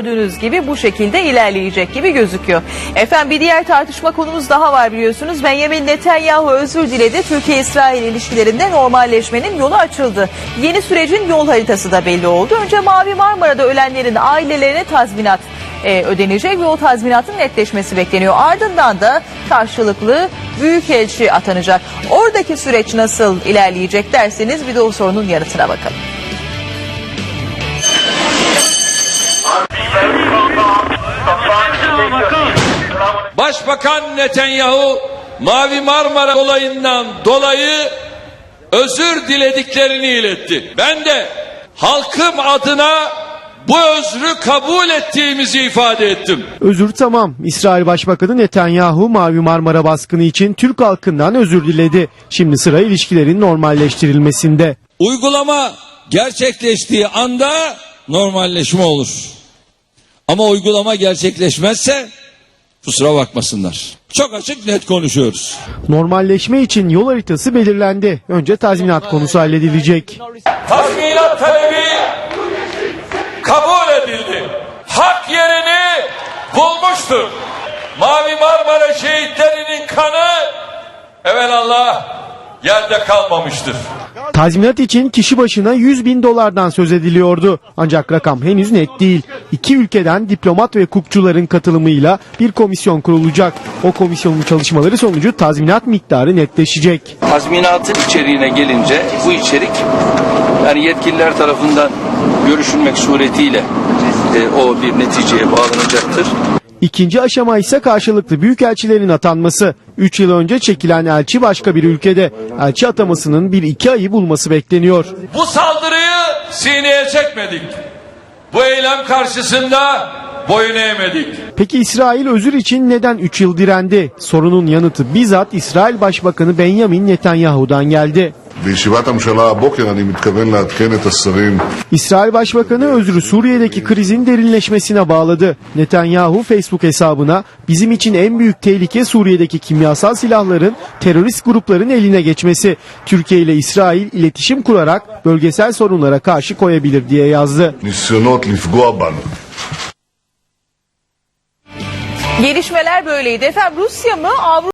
gördüğünüz gibi bu şekilde ilerleyecek gibi gözüküyor. Efendim bir diğer tartışma konumuz daha var biliyorsunuz. Benjamin Netanyahu özür diledi. Türkiye-İsrail ilişkilerinde normalleşmenin yolu açıldı. Yeni sürecin yol haritası da belli oldu. Önce Mavi Marmara'da ölenlerin ailelerine tazminat e, ödenecek ve o tazminatın netleşmesi bekleniyor. Ardından da karşılıklı büyükelçi atanacak. Oradaki süreç nasıl ilerleyecek derseniz bir de o sorunun yanıtına bakalım. Başbakan Netanyahu Mavi Marmara olayından dolayı özür dilediklerini iletti. Ben de halkım adına bu özrü kabul ettiğimizi ifade ettim. Özür tamam. İsrail Başbakanı Netanyahu Mavi Marmara baskını için Türk halkından özür diledi. Şimdi sıra ilişkilerin normalleştirilmesinde. Uygulama gerçekleştiği anda normalleşme olur. Ama uygulama gerçekleşmezse kusura bakmasınlar. Çok açık net konuşuyoruz. Normalleşme için yol haritası belirlendi. Önce tazminat konusu halledilecek. Tazminat talebi kabul edildi. Hak yerini bulmuştur. Mavi Marmara şehitlerinin kanı evelallah yerde kalmamıştır. Tazminat için kişi başına 100 bin dolardan söz ediliyordu. Ancak rakam henüz net değil. İki ülkeden diplomat ve hukukçuların katılımıyla bir komisyon kurulacak. O komisyonun çalışmaları sonucu tazminat miktarı netleşecek. tazminatın içeriğine gelince bu içerik yani yetkililer tarafından görüşülmek suretiyle e, o bir neticeye bağlanacaktır. İkinci aşama ise karşılıklı büyükelçilerin atanması. 3 yıl önce çekilen elçi başka bir ülkede. Elçi atamasının bir iki ayı bulması bekleniyor. Bu saldırıyı sineye çekmedik. Bu eylem karşısında boyun eğmedik. Peki İsrail özür için neden 3 yıl direndi? Sorunun yanıtı bizzat İsrail Başbakanı Benjamin Netanyahu'dan geldi. בישיבת הממשלה הבוקר אני מתכוון לעדכן את השרים İsrail Başbakanı özrü Suriye'deki krizin derinleşmesine bağladı. Netanyahu Facebook hesabına bizim için en büyük tehlike Suriye'deki kimyasal silahların terörist grupların eline geçmesi. Türkiye ile İsrail iletişim kurarak bölgesel sorunlara karşı koyabilir diye yazdı. ניסיונות לפגוע בנו. Gelişmeler böyleydi. Efendim Rusya mı Avrupa